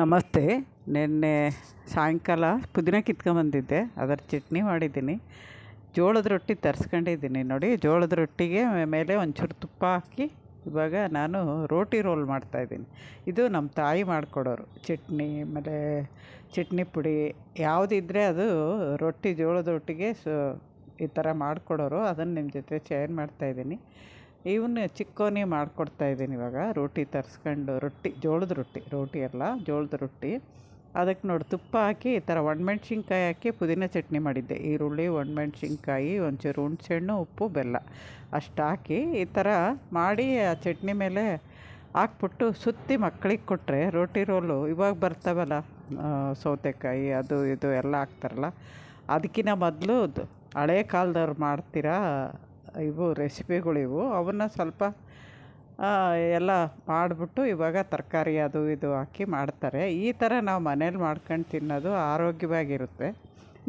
ನಮಸ್ತೆ. ನಿನ್ನೆ ಸಾಯಂಕಾಲ ಪುದೀನ ಕಿತ್ಕೊಂಬಂದಿದ್ದೆ ಅದರ ಚಟ್ನಿ ಮಾಡಿದ್ದೀನಿ. ಜೋಳದ ರೊಟ್ಟಿ ತರಿಸ್ಕೊಂಡಿದ್ದೀನಿ. ನೋಡಿ, ಜೋಳದ ರೊಟ್ಟಿಗೆ ಮೇಲೆ ಒಂಚೂರು ತುಪ್ಪ ಹಾಕಿ ಇವಾಗ ನಾನು ರೋಟಿ ರೋಲ್ ಮಾಡ್ತಾಯಿದ್ದೀನಿ ಇದು ನಮ್ಮ ತಾಯಿ ಮಾಡಿಕೊಡೋರು. ಚಟ್ನಿ, ಆಮೇಲೆ ಚಟ್ನಿ ಪುಡಿ ಯಾವುದಿದ್ರೆ ಅದು ರೊಟ್ಟಿ ಜೋಳದ ರೊಟ್ಟಿಗೆ ಸೊ, ಈ ಥರ ಮಾಡಿಕೊಡೋರು. ಅದನ್ನು ನಿಮ್ಮ ಜೊತೆ ಶೇರ್ ಮಾಡ್ತಾಯಿದ್ದೀನಿ ಇವನ್ನ ಚಿಕ್ಕೋನಿ ಮಾಡಿಕೊಡ್ತಾಯಿದ್ದೀನಿ ಇವಾಗ. ರೋಟಿ ತರಿಸ್ಕೊಂಡು, ರೊಟ್ಟಿ, ಜೋಳದ ರೊಟ್ಟಿ, ರೋಟಿ ಅಲ್ಲ, ಜೋಳದ ರೊಟ್ಟಿ. ಅದಕ್ಕೆ ನೋಡಿ ತುಪ್ಪ ಹಾಕಿ ಈ ಥರ ಒಣಮೆಣ್ಸಿನ್ಕಾಯಿ ಹಾಕಿ ಪುದೀನ ಚಟ್ನಿ ಮಾಡಿದ್ದೆ. ಈರುಳ್ಳಿ, ಒಣಮೆಣ್ಸಿನ್ಕಾಯಿ, ಒಂಚೂರು ಹುಣ್ಸೆಹಣ್ಣು, ಉಪ್ಪು, ಬೆಲ್ಲ ಅಷ್ಟು ಹಾಕಿ ಈ ಥರ ಮಾಡಿ ಆ ಚಟ್ನಿ ಮೇಲೆ ಹಾಕ್ಬಿಟ್ಟು ಸುತ್ತಿ ಮಕ್ಳಿಗೆ ಕೊಟ್ಟರೆ ರೋಟಿ ರೋಲು ಇವಾಗ ಬರ್ತಾವಲ್ಲ ಸೌತೆಕಾಯಿ ಅದು ಇದು ಎಲ್ಲ ಹಾಕ್ತಾರಲ್ಲ, ಅದಕ್ಕಿಂತ ಮೊದಲು ಹಳೇ ಕಾಲದವ್ರು ಮಾಡ್ತೀರಾ ಇವು ರೆಸಿಪಿಗಳಿವು ಅವನ್ನ ಸ್ವಲ್ಪ ಎಲ್ಲ ಮಾಡಿಬಿಟ್ಟು ಇವಾಗ ತರಕಾರಿ ಅದು ಇದು ಹಾಕಿ ಮಾಡ್ತಾರೆ. ಈ ಥರ ನಾವು ಮನೇಲಿ ಮಾಡ್ಕೊಂಡು ತಿನ್ನೋದು ಆರೋಗ್ಯವಾಗಿರುತ್ತೆ.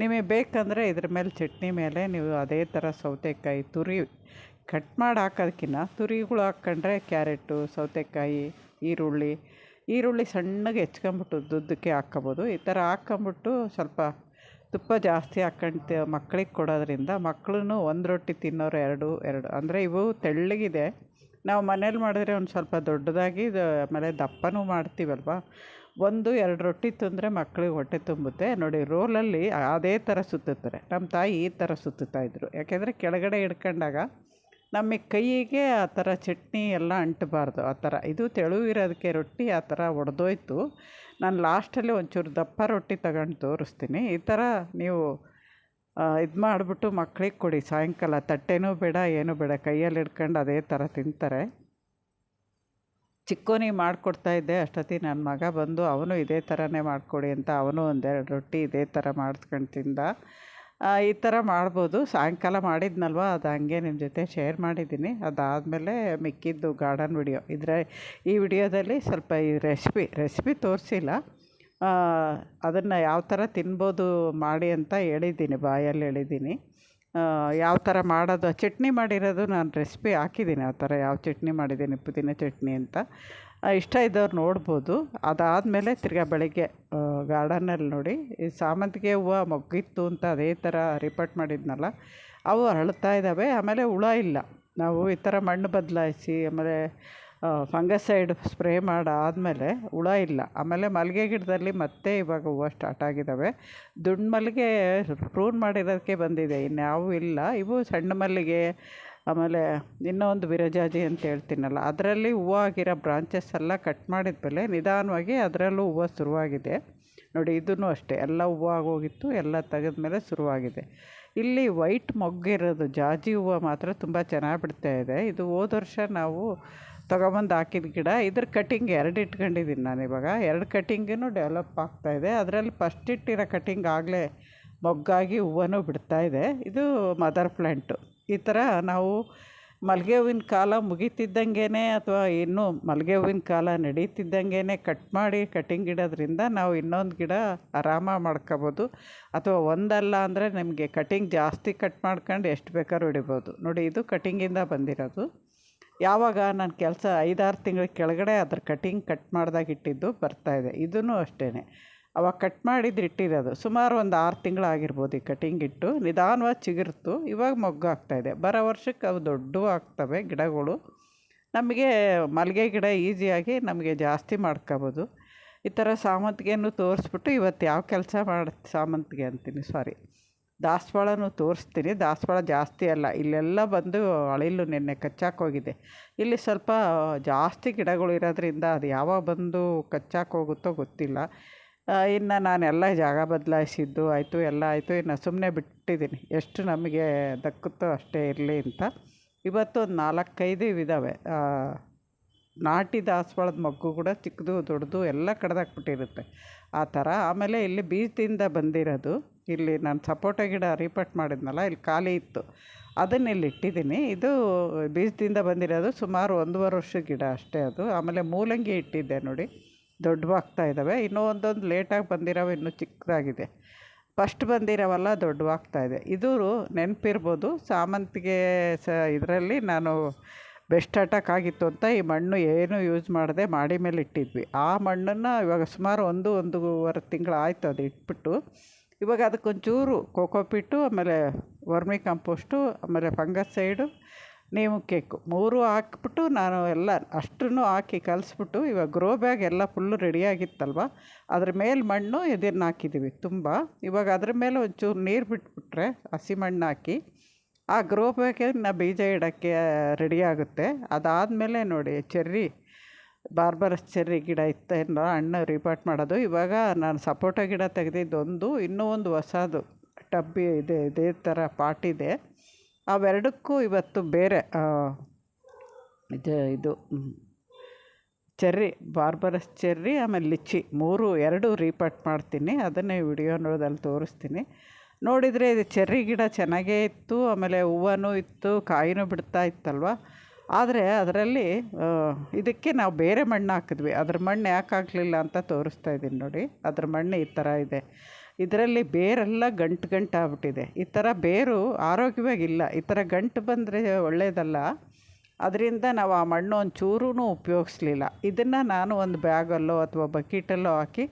ನಿಮಗೆ ಬೇಕಂದರೆ ಇದ್ರ ಮೇಲೆ ಚಟ್ನಿ ಮೇಲೆ ನೀವು ಅದೇ ಥರ ಸೌತೆಕಾಯಿ ತುರಿ ಕಟ್ ಮಾಡಿ ಹಾಕೋದಕ್ಕಿಂತ ತುರಿಗಳು ಹಾಕ್ಕೊಂಡ್ರೆ ಕ್ಯಾರೆಟು, ಸೌತೆಕಾಯಿ, ಈರುಳ್ಳಿ ಈರುಳ್ಳಿ ಸಣ್ಣಗೆ ಹೆಚ್ಕೊಂಬಿಟ್ಟು ದುದ್ದಕ್ಕೆ ಹಾಕ್ಕೊಬೋದು. ಈ ಥರ ಹಾಕ್ಕೊಂಬಿಟ್ಟು ಸ್ವಲ್ಪ ತುಪ್ಪ ಜಾಸ್ತಿ ಹಾಕ್ಕೊಂಡು ಮಕ್ಳಿಗೆ ಕೊಡೋದ್ರಿಂದ ಮಕ್ಳೂ ಒಂದು ರೊಟ್ಟಿ ತಿನ್ನೋರು ಎರಡು ಎರಡು. ಅಂದರೆ ಇವು ತೆಳ್ಳಗಿದೆ. ನಾವು ಮನೇಲಿ ಮಾಡಿದ್ರೆ ಒಂದು ಸ್ವಲ್ಪ ದೊಡ್ಡದಾಗಿ ಆಮೇಲೆ ದಪ್ಪನೂ ಮಾಡ್ತೀವಲ್ವ? ಒಂದು, ಎರಡು ರೊಟ್ಟಿ ತಿಂದರೆ ಮಕ್ಳಿಗೆ ಹೊಟ್ಟೆ ತುಂಬುತ್ತೆ. ನೋಡಿ, ರೋಲಲ್ಲಿ ಅದೇ ಥರ ಸುತ್ತುತ್ತಾರೆ. ನಮ್ಮ ತಾಯಿ ಈ ಥರ ಸುತ್ತುತ್ತಾಯಿದ್ರು ಯಾಕೆಂದರೆ ಕೆಳಗಡೆ ಹಿಡ್ಕೊಂಡಾಗ ನಮಗೆ ಕೈಯಿಗೆ ಆ ಥರ ಚಟ್ನಿ ಎಲ್ಲ ಅಂಟಬಾರ್ದು. ಆ ಥರ ಇದು ತೆಳುವಿರೋದಕ್ಕೆ ರೊಟ್ಟಿ ಆ ಥರ ಒಡೆದೋಯ್ತು. ನಾನು ಲಾಸ್ಟಲ್ಲಿ ಒಂಚೂರು ದಪ್ಪ ರೊಟ್ಟಿ ತಗೊಂಡು ತೋರಿಸ್ತೀನಿ. ಈ ಥರ ನೀವು ಇದು ಮಾಡಿಬಿಟ್ಟು ಮಕ್ಳಿಗೆ ಕೊಡಿ. ಸಾಯಂಕಾಲ ತಟ್ಟೆನೂ ಬೇಡ, ಏನೂ ಬೇಡ. ಕೈಯಲ್ಲಿ ಹಿಡ್ಕೊಂಡು ಅದೇ ಥರ ತಿಂತಾರೆ. ಚಿಕ್ಕೋನಿಗೆ ಮಾಡಿಕೊಡ್ತಾಯಿದ್ದೆ ಅಷ್ಟೊತ್ತಿಗೆ. ನನ್ನ ಮಗ ಬಂದು, ಅವನು ಇದೇ ಥರನೇ ಮಾಡಿಕೊಡಿ ಅಂತ ಅವನು ಒಂದೆರಡು ರೊಟ್ಟಿ ಇದೇ ಥರ ಮಾಡಿಸ್ಕೊಂಡು ತಿಂದ. ಈ ಥರ ಮಾಡ್ಬೋದು. ಸಾಯಂಕಾಲ ಮಾಡಿದ್ನಲ್ವ, ಅದು ಹಂಗೆ ನಿಮ್ಮ ಜೊತೆ ಶೇರ್ ಮಾಡಿದ್ದೀನಿ. ಅದಾದಮೇಲೆ ಮಿಕ್ಕಿದ್ದು ಗಾರ್ಡನ್ ವಿಡಿಯೋ. ಇದ್ರೆ ಈ ವಿಡಿಯೋದಲ್ಲಿ ಸ್ವಲ್ಪ ಈ ರೆಸಿಪಿ ರೆಸಿಪಿ ತೋರಿಸಿಲ್ಲ. ಅದನ್ನು ಯಾವ ಥರ ತಿನ್ಬೋದು ಮಾಡಿ ಅಂತ ಹೇಳಿದ್ದೀನಿ, ಬಾಯಲ್ಲಿ ಹೇಳಿದ್ದೀನಿ. ಯಾವ ಥರ ಮಾಡೋದು, ಚಟ್ನಿ ಮಾಡಿರೋದು ನಾನು ರೆಸಿಪಿ ಹಾಕಿದ್ದೀನಿ ಆ ಥರ ಯಾವ ಚಟ್ನಿ ಮಾಡಿದ್ದೀನಿ, ಪುದೀನ ಚಟ್ನಿ ಅಂತ. ಇಷ್ಟ ಇದ್ದವ್ರು ನೋಡ್ಬೋದು. ಅದಾದಮೇಲೆ ತಿರ್ಗಾ ಬೆಳಗ್ಗೆ ಗಾರ್ಡನಲ್ಲಿ ನೋಡಿ, ಈ ಸಾಮಂತಿಗೆ ಹೂವು ಮೊಗ್ಗಿತ್ತು ಅಂತ ಅದೇ ಥರ ರಿಪೋರ್ಟ್ ಮಾಡಿದ್ನಲ್ಲ, ಅವು ಅರಳ್ತಾ ಇದ್ದಾವೆ. ಆಮೇಲೆ ಹುಳ ಇಲ್ಲ. ನಾವು ಈ ಥರ ಮಣ್ಣು ಬದಲಾಯಿಸಿ, ಆಮೇಲೆ ಫಂಗಸೈಡ್ ಸ್ಪ್ರೇ ಮಾಡಾದಮೇಲೆ ಹುಳ ಇಲ್ಲ. ಆಮೇಲೆ ಮಲ್ಲಿಗೆ ಗಿಡದಲ್ಲಿ ಮತ್ತೆ ಇವಾಗ ಹೂವು ಸ್ಟಾರ್ಟ್ ಆಗಿದ್ದಾವೆ ದುಂಡು ಮಲ್ಲಿಗೆ ಪ್ರೂನ್ ಮಾಡಿರೋದಕ್ಕೆ ಬಂದಿದೆ. ಇನ್ಯಾವೂ ಇಲ್ಲ. ಇವು ಸಣ್ಣ ಮಲ್ಲಿಗೆ, ಆಮೇಲೆ ಇನ್ನೂ ಒಂದು ವಿರಜಾಜಿ ಅಂತ ಹೇಳ್ತೀನಲ್ಲ, ಅದರಲ್ಲಿ ಹೂವು ಆಗಿರೋ ಬ್ರಾಂಚಸ್ ಎಲ್ಲ ಕಟ್ ಮಾಡಿದ ಮೇಲೆ ನಿಧಾನವಾಗಿ ಅದರಲ್ಲೂ ಹೂವು ಶುರುವಾಗಿದೆ. ನೋಡಿ ಇದೂ ಅಷ್ಟೇ. ಎಲ್ಲ ಹೂವು ಆಗೋಗಿತ್ತು, ಎಲ್ಲ ತೆಗೆದ ಮೇಲೆ ಶುರುವಾಗಿದೆ. ಇಲ್ಲಿ ವೈಟ್ ಮೊಗ್ಗಿರೋದು ಜಾಜಿ ಹೂವು ಮಾತ್ರ ತುಂಬ ಚೆನ್ನಾಗಿ ಬಿಡ್ತಾ ಇದೆ. ಇದು ಹೋದ ವರ್ಷ ನಾವು ತೊಗೊಬಂದು ಹಾಕಿದ ಗಿಡ. ಇದ್ರ ಕಟಿಂಗ್ ಎರಡು ಇಟ್ಕೊಂಡಿದ್ದೀನಿ ನಾನು ಇವಾಗ. ಎರಡು ಕಟಿಂಗೂ ಡೆವಲಪ್ ಆಗ್ತಾಯಿದೆ ಅದರಲ್ಲಿ ಫಸ್ಟ್ ಇಟ್ಟಿರೋ ಕಟಿಂಗ್ ಆಗಲೇ ಮೊಗ್ಗಾಗಿ ಹೂವನು ಬಿಡ್ತಾ ಇದೆ. ಇದು ಮದರ್ ಪ್ಲ್ಯಾಂಟು ಈ ಥರ ನಾವು ಮಲ್ಲಿಗೆ ಹೂವಿನ ಕಾಲ ಮುಗಿತಿದ್ದಂಗೆ ಅಥವಾ ಇನ್ನೂ ಮಲ್ಲಿಗೆ ಹೂವಿನ ಕಾಲ ನಡೀತಿದ್ದಂಗೆ ಕಟ್ ಮಾಡಿ ಕಟಿಂಗ್ ಇಡೋದ್ರಿಂದ ನಾವು ಇನ್ನೊಂದು ಗಿಡ ಆರಾಮ ಮಾಡ್ಕೊಬೋದು. ಅಥವಾ ಒಂದಲ್ಲ ಅಂದರೆ ನಿಮಗೆ ಕಟಿಂಗ್ ಜಾಸ್ತಿ ಕಟ್ ಮಾಡ್ಕೊಂಡು ಎಷ್ಟು ಬೇಕಾದ್ರೂ ಹೊಡಿಬೋದು. ನೋಡಿ, ಇದು ಕಟಿಂಗಿಂದ ಬಂದಿರೋದು. ಯಾವಾಗ ನಾನು ಕೆಲಸ ಐದಾರು ತಿಂಗಳ ಕೆಳಗಡೆ ಅದ್ರ ಕಟಿಂಗ್ ಕಟ್ ಮಾಡ್ದಾಗ ಇಟ್ಟಿದ್ದು ಬರ್ತಾಯಿದೆ ಇದೂ. ಅಷ್ಟೇ ಅವಾಗ ಕಟ್ ಮಾಡಿದ್ದು ಇಟ್ಟಿರೋದು ಸುಮಾರು ಒಂದು ಆರು ತಿಂಗಳಾಗಿರ್ಬೋದು ಈ ಕಟಿಂಗ್ ಇಟ್ಟು. ನಿಧಾನವಾಗಿ ಚಿಗುರ್ತು. ಇವಾಗ ಮೊಗ್ಗು ಆಗ್ತಾಯಿದೆ ಬರೋ ವರ್ಷಕ್ಕೆ ಅವು ದೊಡ್ಡವು ಆಗ್ತವೆ ಗಿಡಗಳು. ನಮಗೆ ಮಲ್ಲಿಗೆ ಗಿಡ ಈಸಿಯಾಗಿ ನಮಗೆ ಜಾಸ್ತಿ ಮಾಡ್ಕೊಬೋದು. ಈ ಥರ ಸಾಮಂತಿಗೆನೂ ತೋರಿಸ್ಬಿಟ್ಟು ಇವತ್ತು ಯಾವ ಕೆಲಸ ಮಾಡಿ, ಸಾಮಂತಿಗೆ ಅಂತೀನಿ. ಸಾರಿ. ದಾಸವಾಳನೂ ತೋರಿಸ್ತೀನಿ. ದಾಸವಾಳ ಜಾಸ್ತಿ ಅಲ್ಲ. ಇಲ್ಲೆಲ್ಲ ಬಂದು ಅಳಿಲು ನಿನ್ನೆ ಕಚ್ಚಾಕೋಗಿದೆ ಇಲ್ಲಿ ಸ್ವಲ್ಪ ಜಾಸ್ತಿ ಗಿಡಗಳು ಇರೋದ್ರಿಂದ ಅದು ಯಾವಾಗ ಬಂದು ಕಚ್ಚಾಕೋಗುತ್ತೋ ಗೊತ್ತಿಲ್ಲ. ಇನ್ನು ನಾನೆಲ್ಲ ಜಾಗ ಬದಲಾಯಿಸಿದ್ದು, ಆಯಿತು, ಎಲ್ಲ ಆಯಿತು. ಇನ್ನು ಸುಮ್ಮನೆ ಬಿಟ್ಟಿದ್ದೀನಿ. ಎಷ್ಟು ನಮಗೆ ದಕ್ಕುತ್ತೋ ಅಷ್ಟೇ ಇರಲಿ ಅಂತ. ಇವತ್ತು ಒಂದು ನಾಲ್ಕೈದು ಇದ್ದಾವೆ ನಾಟಿ ದಾಸವಾಳದ ಮಗ್ಗು ಕೂಡ ಚಿಕ್ಕದು, ದೊಡ್ಡದು ಎಲ್ಲ ಕಡ್ದಾಕ್ಬಿಟ್ಟಿರುತ್ತೆ. ಆ ಥರ. ಆಮೇಲೆ ಇಲ್ಲಿ ಬೀಜದಿಂದ ಬಂದಿರೋದು. ಇಲ್ಲಿ ನಾನು ಸಪೋಟ ಗಿಡ ರೀಪಟ್ ಮಾಡಿದ್ನಲ್ಲ, ಇಲ್ಲಿ ಖಾಲಿ ಇತ್ತು. ಅದನ್ನ ಇಲ್ಲಿ ಇಟ್ಟಿದ್ದೀನಿ. ಇದು ಬೀಜದಿಂದ ಬಂದಿರೋದು ಸುಮಾರು ಒಂದೂವರೆ ವರ್ಷ ಗಿಡ ಅಷ್ಟೇ ಅದು. ಆಮೇಲೆ ಮೂಲಂಗಿ ಇಟ್ಟಿದ್ದೆ ನೋಡಿ. ದೊಡ್ಡವಾಗ್ತಾ ಇದ್ದಾವೆ ಇನ್ನೂ ಒಂದೊಂದು ಲೇಟಾಗಿ ಬಂದಿರೋವು ಇನ್ನೂ ಚಿಕ್ಕದಾಗಿದೆ. ಫಸ್ಟ್ ಬಂದಿರೋವೆಲ್ಲ ದೊಡ್ಡವಾಗ್ತಾ ಇದೆ. ಇದು ನೆನಪಿರ್ಬೋದು. ಸಾಮಂತಿಗೆ ಸ ಇದರಲ್ಲಿ ನಾನು ಬೆಸ್ಟ್ ಅಟ್ಯಾಕ್ ಆಗಿತ್ತು ಅಂತ ಈ ಮಣ್ಣು ಏನು ಯೂಸ್ ಮಾಡದೆ ಮಾಡಿ ಮೇಲೆ ಇಟ್ಟಿದ್ವಿ. ಆ ಮಣ್ಣನ್ನು ಇವಾಗ ಸುಮಾರು ಒಂದು, ಒಂದೂವರೆ ತಿಂಗಳು ಆಯಿತು ಅದು ಇಟ್ಬಿಟ್ಟು. ಇವಾಗ ಅದಕ್ಕೊಂಚೂರು ಕೋಕೋಪಿಟ್ಟು ಆಮೇಲೆ ವರ್ಮಿ ಕಂಪೋಸ್ಟು, ಆಮೇಲೆ ಫಂಗಸ್ ಸೈಡು ನೇಮು ಕೇಕು ಮೂರು ಹಾಕ್ಬಿಟ್ಟು ನಾನು ಎಲ್ಲ ಅಷ್ಟನ್ನು ಹಾಕಿ ಕಲಿಸ್ಬಿಟ್ಟು, ಇವಾಗ ಗ್ರೋ ಬ್ಯಾಗ್ ಎಲ್ಲ ಫುಲ್ಲು ರೆಡಿಯಾಗಿತ್ತಲ್ವ ಅದ್ರ ಮೇಲೆ ಮಣ್ಣು ಇದನ್ನು ಹಾಕಿದ್ದೀವಿ ತುಂಬ. ಇವಾಗ ಅದ್ರ ಮೇಲೆ ಒಂಚೂರು ನೀರು ಬಿಟ್ಬಿಟ್ರೆ ಹಸಿ ಮಣ್ಣು ಹಾಕಿ, ಆ ಗ್ರೋ ಬ್ಯಾಗಿನ ಬೀಜ ಇಡೋಕ್ಕೆ ರೆಡಿಯಾಗುತ್ತೆ ಅದಾದಮೇಲೆ ನೋಡಿ, ಚೆರ್ರಿ. ಬಾರ್ಬರಸ್ ಚೆರ್ರಿ ಗಿಡ ಇತ್ತೇನೋ ಹಣ್ಣು ರಿಪೋರ್ಟ್ ಮಾಡೋದು. ಇವಾಗ ನಾನು ಸಪೋಟ ಗಿಡ ತೆಗೆದಿದ್ದೊಂದು, ಇನ್ನೂ ಒಂದು ಹೊಸದು. ಟಬ್ಬಿ ಇದೆ, ಇದೇ ಥರ ಪಾಟಿದೆ ಅವೆರಡಕ್ಕೂ ಇವತ್ತು ಬೇರೆ ಇದು ಇದು ಚೆರ್ರಿ ಬಾರ್ಬರಸ್ ಚೆರ್ರಿ ಆಮೇಲೆ ಲಿಚ್ಚಿ ಮೂರು, ಎರಡು ರೀಪಟ್ ಮಾಡ್ತೀನಿ. ಅದನ್ನೇ ವಿಡಿಯೋ ನೋಡೋದಲ್ಲಿ ತೋರಿಸ್ತೀನಿ. ನೋಡಿದರೆ ಇದು ಚೆರ್ರಿ ಗಿಡ ಚೆನ್ನಾಗೇ ಇತ್ತು, ಆಮೇಲೆ ಹೂವನೂ ಇತ್ತು, ಕಾಯಿನೂ ಬಿಡ್ತಾ ಇತ್ತಲ್ವ? ಆದರೆ ಅದರಲ್ಲಿ ಇದಕ್ಕೆ ನಾವು ಬೇರೆ ಮಣ್ಣು ಹಾಕಿದ್ವಿ. ಅದ್ರ ಮಣ್ಣು ಯಾಕೆ ಅಂತ ತೋರಿಸ್ತಾ ಇದ್ದೀನಿ ನೋಡಿ. ಅದ್ರ ಮಣ್ಣು ಈ ಥರ ಇದೆ. ಇದರಲ್ಲಿ ಬೇರೆಲ್ಲ ಗಂಟು ಗಂಟು ಆಗ್ಬಿಟ್ಟಿದೆ. ಈ ಥರ ಬೇರು ಆರೋಗ್ಯವಾಗಿಲ್ಲ. ಈ ಥರ ಗಂಟು ಬಂದರೆ ಒಳ್ಳೆಯದಲ್ಲ ಅದರಿಂದ ನಾವು ಆ ಮಣ್ಣು ಒಂಚೂರೂ ಉಪಯೋಗಿಸ್ಲಿಲ್ಲ. ಇದನ್ನು ನಾನು ಒಂದು ಬ್ಯಾಗಲ್ಲೋ ಅಥವಾ ಬಕೀಟಲ್ಲೋ ಹಾಕಿ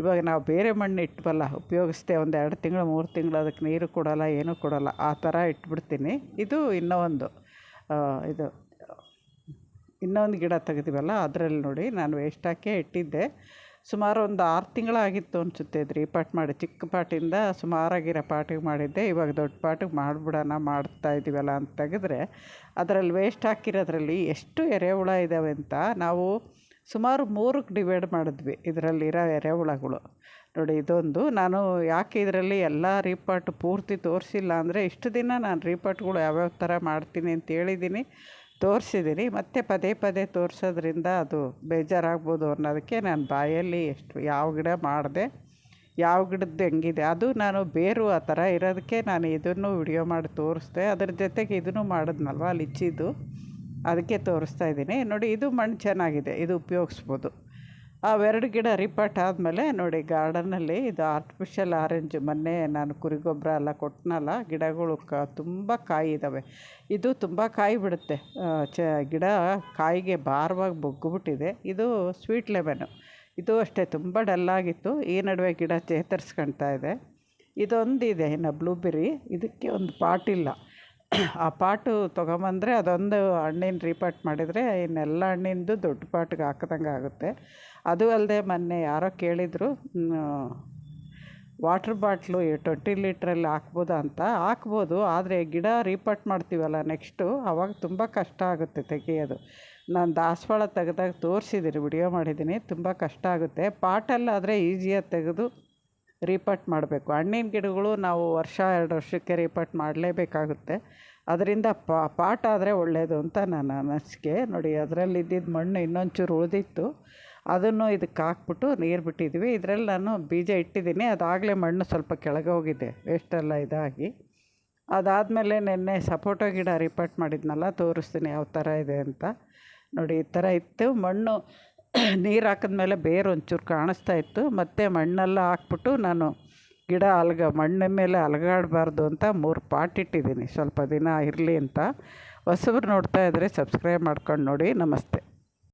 ಇವಾಗ ನಾವು ಬೇರೆ ಮಣ್ಣು ಇಟ್ವಲ್ಲ ಉಪಯೋಗಿಸ್ತೇ ಒಂದು ಎರಡು ತಿಂಗಳು, ಮೂರು ತಿಂಗಳು ಅದಕ್ಕೆ ನೀರು ಕೊಡೋಲ್ಲ, ಏನೂ ಕೊಡೋಲ್ಲ, ಆ ಥರ ಇಟ್ಬಿಡ್ತೀನಿ. ಇದು ಇನ್ನೂ ಒಂದು. ಇದು ಇನ್ನೊಂದು ಗಿಡ ತೆಗೆದಿವಲ್ಲ, ಅದರಲ್ಲಿ ನೋಡಿ ನಾನು ವೇಸ್ಟ್ ಹಾಕೇ ಇಟ್ಟಿದ್ದೆ. ಸುಮಾರು ಒಂದು ಆರು ತಿಂಗಳಾಗಿತ್ತು ಅನಿಸುತ್ತೆ ಇದು ರೀಪಾಟ್ ಮಾಡಿ. ಚಿಕ್ಕ ಪಾಟಿಂದ ಸುಮಾರಾಗಿರೋ ಪಾಟಿಗೆ ಮಾಡಿದ್ದೆ. ಇವಾಗ ದೊಡ್ಡ ಪಾಟಿಗೆ ಮಾಡಿಬಿಡೋಣ, ಮಾಡ್ತಾ ಇದ್ದೀವಲ್ಲ ಅಂತ ತೆಗೆದ್ರೆ, ಅದರಲ್ಲಿ ವೇಸ್ಟ್ ಹಾಕಿರೋದ್ರಲ್ಲಿ ಎಷ್ಟು ಎರೆಹುಳ ಇದ್ದಾವೆ ಅಂತ ನಾವು ಸುಮಾರು ಮೂರಕ್ಕೆ ಡಿವೈಡ್ ಮಾಡಿದ್ವಿ. ಇದರಲ್ಲಿರೋ ಎರೆಹುಳಗಳು ನೋಡಿ ಇದೊಂದು. ನಾನು ಯಾಕೆ ಇದರಲ್ಲಿ ಎಲ್ಲ ರಿಪೋರ್ಟ್ ಪೂರ್ತಿ ತೋರಿಸಿಲ್ಲ ಅಂದರೆ ಇಷ್ಟು ದಿನ ನಾನು ರಿಪೋರ್ಟ್ಗಳು ಯಾವ್ಯಾವ ಥರ ಮಾಡ್ತೀನಿ ಅಂತ ಹೇಳಿದ್ದೀನಿ ತೋರಿಸಿದ್ದೀನಿ ಮತ್ತು ಪದೇ ಪದೇ ತೋರಿಸೋದ್ರಿಂದ ಅದು ಬೇಜಾರಾಗ್ಬೋದು ಅನ್ನೋದಕ್ಕೆ ನಾನು ಬಾಯಲ್ಲಿ ಎಷ್ಟು ಯಾವ ಗಿಡ ಮಾಡಿದೆ, ಯಾವ ಗಿಡದ್ದು ಹೆಂಗಿದೆ, ಅದು ನಾನು ಬೇರು ಆ ಥರ ಇರೋದಕ್ಕೆ ನಾನು ಇದನ್ನು ವಿಡಿಯೋ ಮಾಡಿ ತೋರಿಸ್ದೆ. ಅದ್ರ ಜೊತೆಗೆ ಇದನ್ನು ಮಾಡಿದ್ನಲ್ವ ಲಿಚ್ಚಿದು, ಅದಕ್ಕೆ ತೋರಿಸ್ತಾ ಇದ್ದೀನಿ. ನೋಡಿ ಇದು ಮಣ್ಣು ಚೆನ್ನಾಗಿದೆ, ಇದು ಉಪಯೋಗಿಸ್ಬೋದು. ಅವೆರಡು ಗಿಡ ರಿಪಾಟ್ ಆದಮೇಲೆ ನೋಡಿ ಗಾರ್ಡನಲ್ಲಿ ಇದು ಆರ್ಟಿಫಿಷಿಯಲ್ ಆರೆಂಜ್ ಮೊನ್ನೆ ನಾನು ಕುರಿ ಗೊಬ್ಬರ ಎಲ್ಲ ಕೊಟ್ಟನಲ್ಲ ಗಿಡಗಳು ಕ ತುಂಬ ಕಾಯಿ ಇದ್ದಾವೆ ಇದು ತುಂಬ ಕಾಯಿ ಬಿಡುತ್ತೆ. ಚ, ಗಿಡ ಕಾಯಿಗೆ ಭಾರವಾಗಿ ಬೊಗ್ಗುಬಿಟ್ಟಿದೆ. ಇದು ಸ್ವೀಟ್ ಲೆಮನ್ನು ಇದು ಅಷ್ಟೇ, ತುಂಬ ಡಲ್ಲಾಗಿತ್ತು ಈ ನಡುವೆ ಗಿಡ ಚೇತರಿಸ್ಕೊಳ್ತಾ ಇದೆ. ಇದೊಂದಿದೆ ಇನ್ನು ಬ್ಲೂಬೆರಿ ಇದಕ್ಕೆ ಒಂದು ಪಾಟಿಲ್ಲ ಆ ಪಾಟು ತೊಗೊಂಬಂದರೆ ಅದೊಂದು ಹಣ್ಣಿನ ರೀಪಾಟ್ ಮಾಡಿದರೆ ಇನ್ನೆಲ್ಲ ಹಣ್ಣಿಂದು ದೊಡ್ಡ ಪಾಟ್ಗೆ ಹಾಕ್ದಂಗೆ ಆಗುತ್ತೆ. ಅದು ಅಲ್ಲದೆ ಮೊನ್ನೆ ಯಾರೋ ಕೇಳಿದರು ವಾಟ್ರ್ ಬಾಟ್ಲು ಟ್ವೆಂಟಿ ಲೀಟ್ರಲ್ಲಿ ಹಾಕ್ಬೋದಾ ಅಂತ? ಹಾಕ್ಬೋದು, ಆದರೆ ಗಿಡ ರೀಪಾಟ್ ಮಾಡ್ತೀವಲ್ಲ ನೆಕ್ಸ್ಟು ಆವಾಗ ತುಂಬ ಕಷ್ಟ ಆಗುತ್ತೆ ತೆಗೆಯೋದು. ನಾನು ದಾಸವಾಳ ತೆಗೆದಾಗ ತೋರಿಸಿದ್ದೀನಿ ವಿಡಿಯೋ ಮಾಡಿದ್ದೀನಿ ತುಂಬ ಕಷ್ಟ ಆಗುತ್ತೆ. ಪಾಟಲ್ಲಾದರೆ ಈಸಿಯಾಗಿ ತೆಗೆದು ರೀಪಾಟ್ ಮಾಡಬೇಕು. ಹಣ್ಣಿನ ಗಿಡಗಳು ನಾವು ವರ್ಷ ಎರಡು ವರ್ಷಕ್ಕೆ ರೀಪಾಟ್ ಮಾಡಲೇಬೇಕಾಗುತ್ತೆ. ಅದರಿಂದ ಪಾಟ್ ಆದರೆ ಒಳ್ಳೆಯದು ಅಂತ ನನ್ನ ಅನಿಸಿಕೆ. ನೋಡಿ, ಅದರಲ್ಲಿ ಇದ್ದಿದ್ದ ಮಣ್ಣು ಇನ್ನೊಂಚೂರು ಉಳಿದಿತ್ತು. ಅದನ್ನು ಇದಕ್ಕೆ ಹಾಕ್ಬಿಟ್ಟು ನೀರು ಬಿಟ್ಟಿದ್ವಿ. ಇದರಲ್ಲಿ ನಾನು ಬೀಜ ಇಟ್ಟಿದ್ದೀನಿ. ಅದಾಗಲೇ ಮಣ್ಣು ಸ್ವಲ್ಪ ಕೆಳಗೆ ಹೋಗಿದೆ. ವೇಸ್ಟೆಲ್ಲ ಇದಾಗಿ. ಅದಾದಮೇಲೆ ನಿನ್ನೆ ಸಪೋಟೊ ಗಿಡ ರಿಪೋರ್ಟ್ ಮಾಡಿದ್ನಲ್ಲ, ತೋರಿಸ್ತೀನಿ ಯಾವ ಥರ ಇದೆ ಅಂತ. ನೋಡಿ, ಈ ಥರ ಇತ್ತು. ಮಣ್ಣು ನೀರು ಹಾಕಿದ್ಮೇಲೆ ಬೇರು ಒಂಚೂರು ಕಾಣಿಸ್ತಾ ಇತ್ತು. ಮತ್ತು ಮಣ್ಣೆಲ್ಲ ಹಾಕ್ಬಿಟ್ಟು ನಾನು ಗಿಡ ಅಲ್ಗ ಮಣ್ಣಿನ ಮೇಲೆ ಅಲಗಾಡಬಾರ್ದು ಅಂತ ಮೂರು ಪಾಟ್ ಇಟ್ಟಿದ್ದೀನಿ. ಸ್ವಲ್ಪ ದಿನ ಇರಲಿ ಅಂತ. ಹೊಸಬ್ರು ನೋಡ್ತಾ ಇದ್ದರೆ ಸಬ್ಸ್ಕ್ರೈಬ್ ಮಾಡ್ಕೊಂಡು ನೋಡಿ. ನಮಸ್ತೆ.